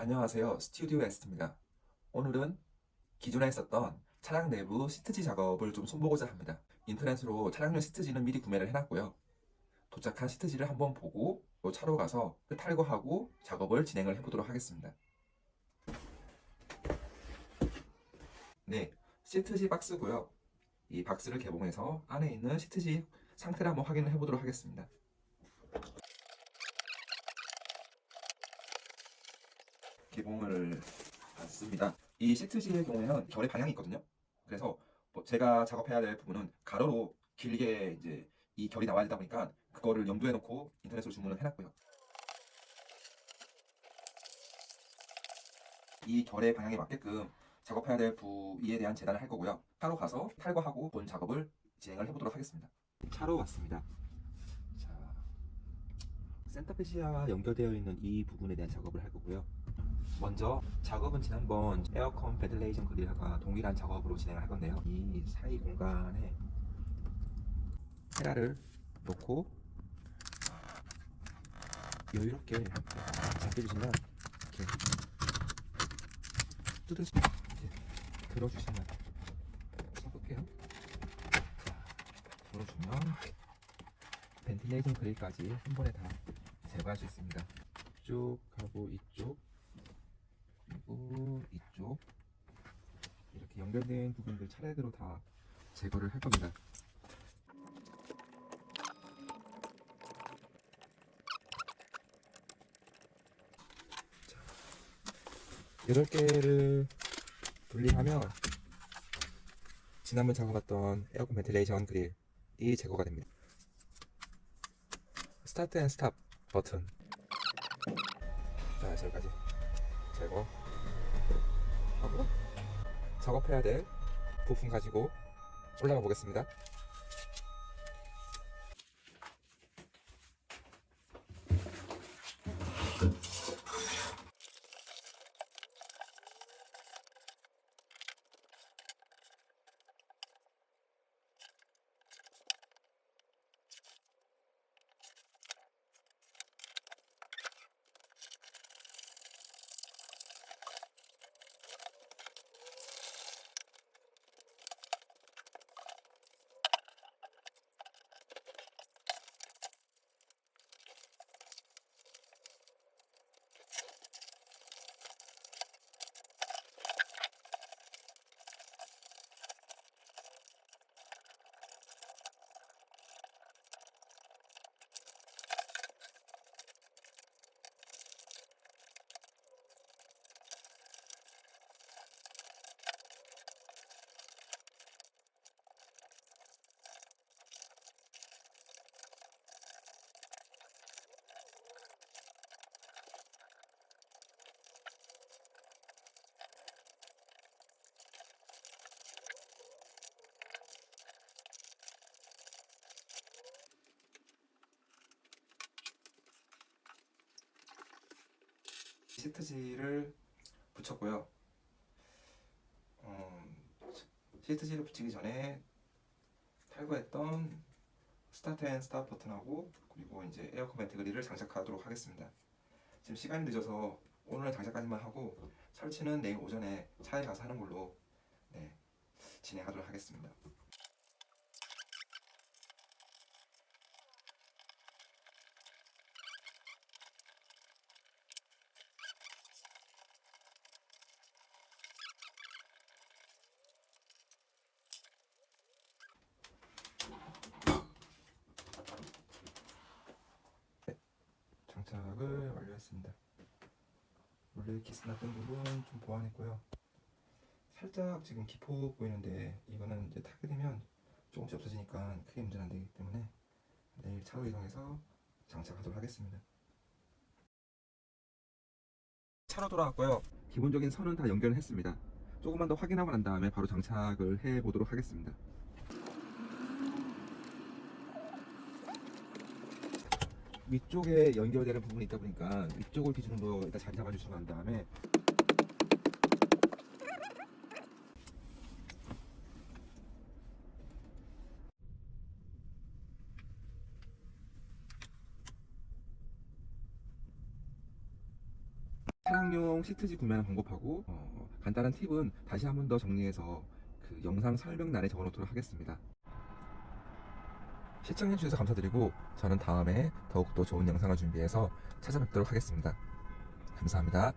안녕하세요. 스튜디오 에스트입니다. 오늘은 기존에 했었던 차량 내부 시트지 작업을 좀 손보고자 합니다. 인터넷으로 차량용 시트지는 미리 구매를 해놨고요. 도착한 시트지를 한번 보고 또 차로 가서 탈거하고 작업을 진행을 해보도록 하겠습니다. 네, 시트지 박스고요. 이 박스를 개봉해서 안에 있는 시트지 상태를 한번 확인을 해보도록 하겠습니다. 개봉을 받습니다. 이 시트지의 경우에는 결의 방향이 있거든요. 그래서 뭐 제가 작업해야 될 부분은 가로로 길게 이제 이 결이 나와야 되다 보니까 그거를 염두에 놓고 인터넷으로 주문을 해놨고요. 이 결의 방향에 맞게끔 작업해야 될 부위에 대한 재단을 할 거고요. 차로 가서 탈거하고 본 작업을 진행을 해보도록 하겠습니다. 차로 왔습니다. 자, 센터페시아와 연결되어 있는 이 부분에 대한 작업을 할 거고요. 먼저 작업은 지난번 에어컨 베들레이션 그릴과 동일한 작업으로 진행을 할 건데요. 이 사이 공간에 헤라를 놓고 여유롭게 잡혀주시면 이렇게 뜯으시 이렇게 들어주시면 써볼게요. 자, 들어주면 벤틸레이션 그릴까지 한 번에 다 제거할 수 있습니다. 이쪽 하고 이쪽 그리고 이쪽 이렇게 연결된 부분들 차례대로 다 제거를 할 겁니다. 자, 8개를 분리하면 지난번 작업했던 에어컨 벤틸레이션 그릴이 제거가 됩니다. 스타트 앤 스탑 버튼 자, 여기까지 작업해야 될 부품 가지고 올라가 보겠습니다. 시트지를 붙였고요. 음, 시트지를 붙이기 전에 탈거했던 스타트 앤 스탑 버튼하고 그리고 이제 에어컨 벤트 그릴을 장착하도록 하겠습니다. 지금 시간이 늦어서 오늘 장착까지만 하고 설치는 내일 오전에 차에 가서 하는 걸로 네, 진행하도록 하겠습니다. 완료했습니다. 원래 기스 났던 부분 좀 보완했고요. 살짝 지금 기포 보이는데 이거는 이제 타게 되면 조금씩 없어지니까 크게 문제는 안 되기 때문에 내일 차로 이동해서 장착하도록 하겠습니다. 차로 돌아왔고요. 기본적인 선은 다 연결을 했습니다. 조금만 더 확인하고 난 다음에 바로 장착을 해 보도록 하겠습니다. 위쪽에 연결되는 부분이 있다 보니까 위쪽을 기준으로 일단 자리 잡아주시고 난 다음에 차량용 시트지 구매하는 방법하고 어, 간단한 팁은 다시 한 번 더 정리해서 그 영상 설명란에 적어놓도록 하겠습니다. 시청해주셔서 감사드리고 저는 다음에 더욱더 좋은 영상을 준비해서 찾아뵙도록 하겠습니다. 감사합니다.